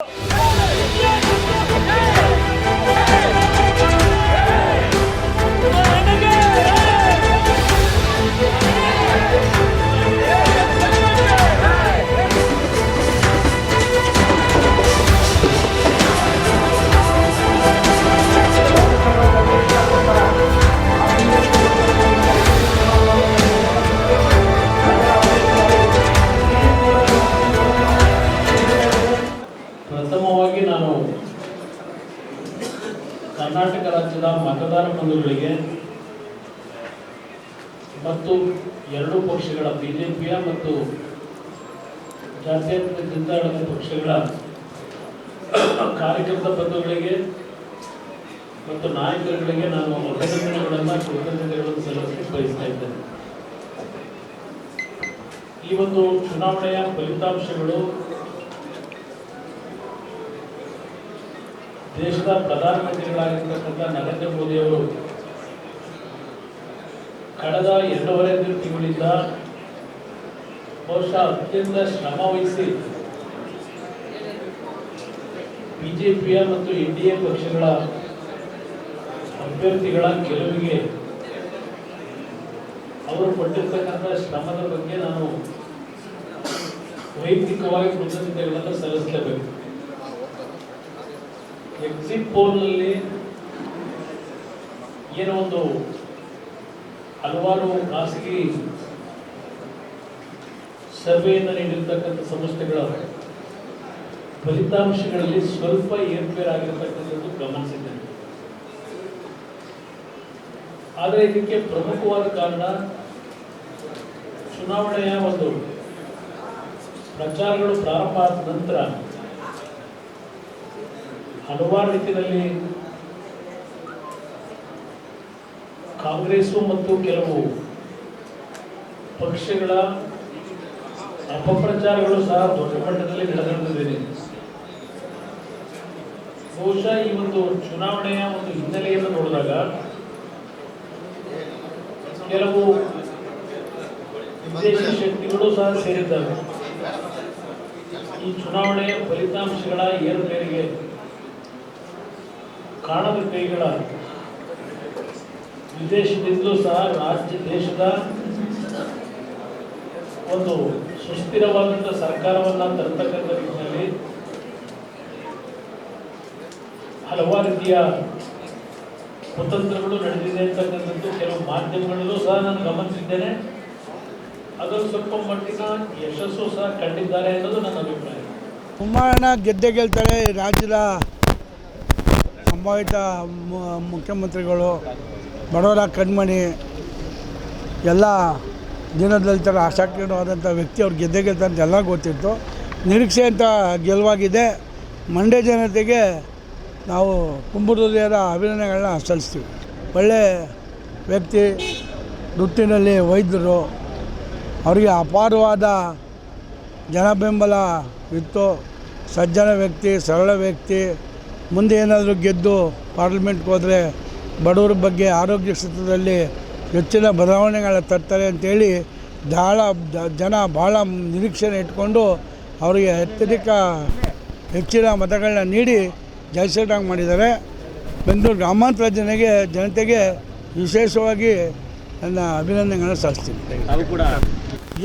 Oh! Karnataka ರಾಜ್ಯದ ಮತದಾರ ಬಂಧುಗಳಿಗೆ ಮತ್ತು ಎರಡೂ ಪಕ್ಷಗಳ ಬಿಜೆಪಿಯ ಮತ್ತು ಜಾತ್ಯತೀತ ಪಕ್ಷಗಳ ಕಾರ್ಯಕರ್ತ ಬಂಧುಗಳಿಗೆ ಮತ್ತು ನಾಯಕರುಗಳಿಗೆ ನಾನು ಅಭಿನಂದನೆಗಳನ್ನು ಕೃತಜ್ಞತೆಗಳನ್ನು ಸಲ್ಲಿಸಲು ಬಯಸ್ತಾ ಇದ್ದೇನೆ. ಈ ಒಂದು ಚುನಾವಣೆಯ ಫಲಿತಾಂಶಗಳು ದೇಶದ ಪ್ರಧಾನಮಂತ್ರಿಗಳಾಗಿರ್ತಕ್ಕಂಥ ನರೇಂದ್ರ ಮೋದಿ ಅವರು ಕಳೆದ ಎರಡೂವರೆ ತಿಂಗಳಿಂದ ಬಹುಶಃ ಅತ್ಯಂತ ಶ್ರಮ ವಹಿಸಿ ಬಿಜೆಪಿಯ ಮತ್ತು ಎನ್ ಡಿ ಎ ಪಕ್ಷಗಳ ಅಭ್ಯರ್ಥಿಗಳ ಗೆಲುವಿಗೆ ಅವರು ಪಟ್ಟಿರ್ತಕ್ಕಂಥ ಶ್ರಮದ ಬಗ್ಗೆ ನಾನು ವೈಯಕ್ತಿಕವಾಗಿ ಕೃತಜ್ಞತೆಗಳನ್ನು ಸಲ್ಲಿಸಲೇಬೇಕು. ಎಕ್ಸಿಟ್ ಪೋಲ್ನಲ್ಲಿ ಏನೋ ಒಂದು ಹಲವಾರು ಖಾಸಗಿ ಸರ್ವೆಯಿಂದ ನೀಡಿರ್ತಕ್ಕಂಥ ಸಂಸ್ಥೆಗಳ ಫಲಿತಾಂಶಗಳಲ್ಲಿ ಸ್ವಲ್ಪ ಏರ್ಪೇರಾಗಿರ್ತಕ್ಕಂಥದ್ದು ಗಮನಿಸಿದ್ದೇನೆ. ಆದರೆ ಇದಕ್ಕೆ ಪ್ರಮುಖವಾದ ಕಾರಣ ಚುನಾವಣೆಯ ಒಂದು ಪ್ರಚಾರಗಳು ಪ್ರಾರಂಭ ಆದ ನಂತರ ಹಲವಾರು ರೀತಿಯಲ್ಲಿ ಕಾಂಗ್ರೆಸ್ಸು ಮತ್ತು ಕೆಲವು ಪಕ್ಷಗಳ ಅಪಪ್ರಚಾರಗಳು ಸಹ ದೊಡ್ಡ ಮಟ್ಟದಲ್ಲಿ ನಡೆದಿದೆ ಬಹುಶಃ ಈ ಒಂದು ಚುನಾವಣೆಯ ಒಂದು ಹಿನ್ನೆಲೆಯನ್ನು ನೋಡಿದಾಗ ಕೆಲವು ವಿದೇಶಿ ಶಕ್ತಿಗಳು ಸಹ ಸೇರಿದ್ದಾವೆ ಈ ಚುನಾವಣೆಯ ಫಲಿತಾಂಶಗಳ ಏರುಪೇರಿಗೆ ಕಾಣದ ಕೈಗಳ ವಿದೇಶದಿಂದಲೂ ಸಹ ರಾಜ್ಯ ದೇಶದ ಒಂದು ಸುಸ್ಥಿರವಾದಂಥ ಸರ್ಕಾರವನ್ನು ತರ್ತಕ್ಕಂಥ ನಿಟ್ಟಿನಲ್ಲಿ ಹಲವಾರು ರೀತಿಯ ಕುತಂತ್ರಗಳು ನಡೆದಿದೆ ಅಂತಕ್ಕಂಥದ್ದು ಕೆಲವು ಮಾಧ್ಯಮಗಳಲ್ಲೂ ಸಹ ನಾನು ಗಮನಿಸಿದ್ದೇನೆ. ಅದನ್ನು ಸ್ವಲ್ಪ ಮಟ್ಟಿನ ಯಶಸ್ಸು ಸಹ ಕಂಡಿದ್ದಾರೆ ಅನ್ನೋದು ನನ್ನ ಅಭಿಪ್ರಾಯ. ಕುಮಾರಣ್ಣ ಗೆದ್ದೆ ಗೆಲ್ತಾರೆ ರಾಜ್ಯದ ಸಂಭಾವಿತ ಮುಖ್ಯಮಂತ್ರಿಗಳು, ಬಡವರ ಕಣ್ಮಣಿ, ಎಲ್ಲ ದೀನದಲಿತರ ಆಸಕ್ತಿಯಾದಂಥ ವ್ಯಕ್ತಿ ಅವ್ರು ಗೆದ್ದೆ ಗೆಲ್ತಾರೆ ಅಂತ ಎಲ್ಲ ಗೊತ್ತಿತ್ತು. ನಿರೀಕ್ಷೆ ಅಂತ ಗೆಲುವಾಗಿದೆ. ಮಂಡ್ಯ ಜನತೆಗೆ ನಾವು ತುಂಬು ಹೃದಯದ ಅಭಿನಂದನೆಗಳನ್ನ ಸಲ್ಲಿಸ್ತೀವಿ. ಒಳ್ಳೆ ವ್ಯಕ್ತಿ ವೃತ್ತಿನಲ್ಲಿ ವೈದ್ಯರು, ಅವರಿಗೆ ಅಪಾರವಾದ ಜನ ಬೆಂಬಲ ಇತ್ತು. ಸಜ್ಜನ ವ್ಯಕ್ತಿ, ಸರಳ ವ್ಯಕ್ತಿ ಮುಂದೆ ಏನಾದರೂ ಗೆದ್ದು ಪಾರ್ಲಿಮೆಂಟ್ಗೆ ಹೋದರೆ ಬಡವರ ಬಗ್ಗೆ ಆರೋಗ್ಯ ಕ್ಷೇತ್ರದಲ್ಲಿ ಹೆಚ್ಚಿನ ಬದಲಾವಣೆಗಳ ತರ್ತಾರೆ ಅಂತೇಳಿ ಭಾಳ ಜನ ಭಾಳ ನಿರೀಕ್ಷೆನ ಇಟ್ಕೊಂಡು ಅವರಿಗೆ ಅತ್ಯಧಿಕ ಹೆಚ್ಚಿನ ಮತಗಳನ್ನ ನೀಡಿ ಜಯಸೇಟಾಗಿ ಮಾಡಿದ್ದಾರೆ. ಬೆಂಗಳೂರು ಗ್ರಾಮಾಂತರ ಜನಗೆ ಜನತೆಗೆ ವಿಶೇಷವಾಗಿ ನನ್ನ ಅಭಿನಂದನೆಗಳನ್ನು ಸಲ್ಲಿಸ್ತೀನಿ.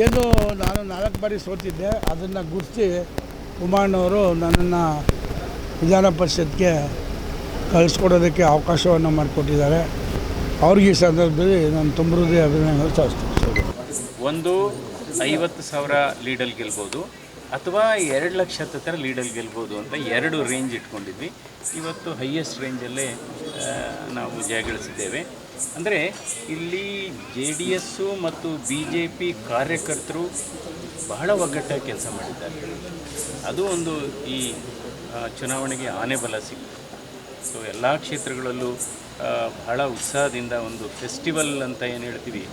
ಏನು ನಾನು ನಾಲ್ಕು ಬಾರಿ ಸೋತಿದ್ದೆ ಅದನ್ನು ಗುರುತಿಸಿ ಕುಮಾರ್ನವರು ನನ್ನನ್ನು ವಿಧಾನ ಪರಿಷತ್ಗೆ ಕಳಿಸ್ಕೊಡೋದಕ್ಕೆ ಅವಕಾಶವನ್ನು ಮಾಡಿಕೊಟ್ಟಿದ್ದಾರೆ. ಅವ್ರಿಗೆ ಈ ಸಂದರ್ಭದಲ್ಲಿ ನಾನು ತುಂಬ ಹೃದಯ ಅಭಿನಂದನೆಗಳು ಸಲ್ಲಿಸ್ತೀನಿ. ಒಂದು ಐವತ್ತು ಸಾವಿರ ಲೀಡಲ್ಲಿ ಗೆಲ್ಬೋದು, ಅಥವಾ ಎರಡು ಲಕ್ಷ ಹತ್ತಿರ ಲೀಡಲ್ಲಿ ಗೆಲ್ಬೋದು ಅಂತ ಎರಡು ರೇಂಜ್ ಇಟ್ಕೊಂಡಿದ್ವಿ. ಇವತ್ತು ಹೈಯೆಸ್ಟ್ ರೇಂಜಲ್ಲೇ ನಾವು ಜಯಗಳಿಸಿದ್ದೇವೆ ಅಂದರೆ ಇಲ್ಲಿ ಜೆ ಡಿ ಎಸ್ಸು ಮತ್ತು ಬಿ ಜೆ ಪಿ ಕಾರ್ಯಕರ್ತರು ಬಹಳ ಒಗ್ಗಟ್ಟಾಗಿ ಕೆಲಸ ಮಾಡಿದ್ದಾರೆ. ಅದು ಒಂದು ಈ ಚುನಾವಣೆಗೆ ಆನೆ ಬಲ ಸಿಕ್ತು. ಸೊ ಎಲ್ಲ ಕ್ಷೇತ್ರಗಳಲ್ಲೂ ಬಹಳ ಉತ್ಸಾಹದಿಂದ ಒಂದು ಫೆಸ್ಟಿವಲ್ ಅಂತ ಏನು ಹೇಳ್ತೀವಿ,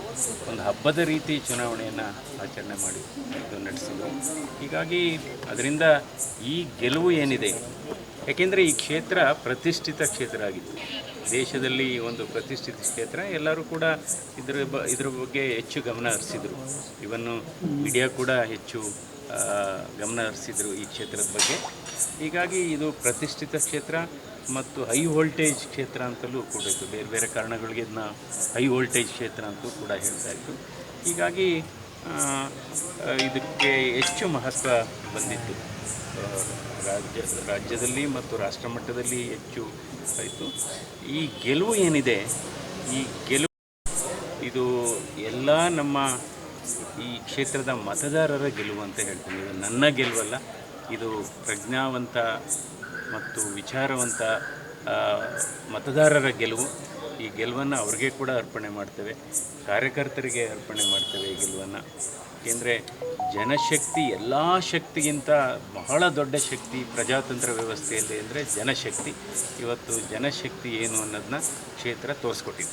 ಒಂದು ಹಬ್ಬದ ರೀತಿ ಚುನಾವಣೆಯನ್ನು ಆಚರಣೆ ಮಾಡಿ ಇದು ನಡೆಸಿದ್ರು. ಹೀಗಾಗಿ ಅದರಿಂದ ಈ ಗೆಲುವು ಏನಿದೆ, ಯಾಕೆಂದರೆ ಈ ಕ್ಷೇತ್ರ ಪ್ರತಿಷ್ಠಿತ ಕ್ಷೇತ್ರ ಆಗಿತ್ತು. ದೇಶದಲ್ಲಿ ಒಂದು ಪ್ರತಿಷ್ಠಿತ ಕ್ಷೇತ್ರ, ಎಲ್ಲರೂ ಕೂಡ ಇದರ ಬ, ಇದ್ರ ಬಗ್ಗೆ ಹೆಚ್ಚು ಗಮನ ಹರಿಸಿದರು. ಇವನ್ನು ಮೀಡಿಯಾ ಕೂಡ ಹೆಚ್ಚು ಗಮನ ಹರಿಸಿದರು ಈ ಕ್ಷೇತ್ರದ ಬಗ್ಗೆ. ಹೀಗಾಗಿ ಇದು ಪ್ರತಿಷ್ಠಿತ ಕ್ಷೇತ್ರ ಮತ್ತು ಹೈ ವೋಲ್ಟೇಜ್ ಕ್ಷೇತ್ರ ಅಂತಲೂ ಕೂಡ ಇತ್ತು. ಬೇರೆ ಬೇರೆ ಕಾರಣಗಳಿಗೆ ಇದನ್ನ ಹೈ ವೋಲ್ಟೇಜ್ ಕ್ಷೇತ್ರ ಅಂತಲೂ ಕೂಡ ಹೇಳ್ತಾ ಇತ್ತು. ಹೀಗಾಗಿ ಇದಕ್ಕೆ ಹೆಚ್ಚು ಮಹತ್ವ ಬಂದಿತ್ತು. ರಾಜ್ಯ, ರಾಜ್ಯದಲ್ಲಿ ಮತ್ತು ರಾಷ್ಟ್ರ ಮಟ್ಟದಲ್ಲಿ ಹೆಚ್ಚು ಆಯಿತು ಈ ಗೆಲುವು ಏನಿದೆ, ಈ ಗೆಲುವು, ಇದು ಎಲ್ಲ ನಮ್ಮ ಈ ಕ್ಷೇತ್ರದ ಮತದಾರರ ಗೆಲುವು ಅಂತ ಹೇಳ್ತೀನಿ. ಇದು ನನ್ನ ಗೆಲುವಲ್ಲ, ಇದು ಪ್ರಜ್ಞಾವಂತ ಮತ್ತು ವಿಚಾರವಂತ ಮತದಾರರ ಗೆಲುವು. ಈ ಗೆಲುವನ್ನು ಅವ್ರಿಗೆ ಕೂಡ ಅರ್ಪಣೆ ಮಾಡ್ತೇವೆ, ಕಾರ್ಯಕರ್ತರಿಗೆ ಅರ್ಪಣೆ ಮಾಡ್ತೇವೆ ಈ ಗೆಲುವನ್ನು. ಏಕೆಂದರೆ ಜನಶಕ್ತಿ, ಎಲ್ಲ ಶಕ್ತಿಗಿಂತ ಬಹಳ ದೊಡ್ಡ ಶಕ್ತಿ ಪ್ರಜಾತಂತ್ರ ವ್ಯವಸ್ಥೆಯಲ್ಲಿ ಅಂದರೆ ಜನಶಕ್ತಿ. ಇವತ್ತು ಜನಶಕ್ತಿ ಏನು ಅನ್ನೋದನ್ನ ಕ್ಷೇತ್ರ ತೋರಿಸ್ಕೊಟ್ಟಿದೆ.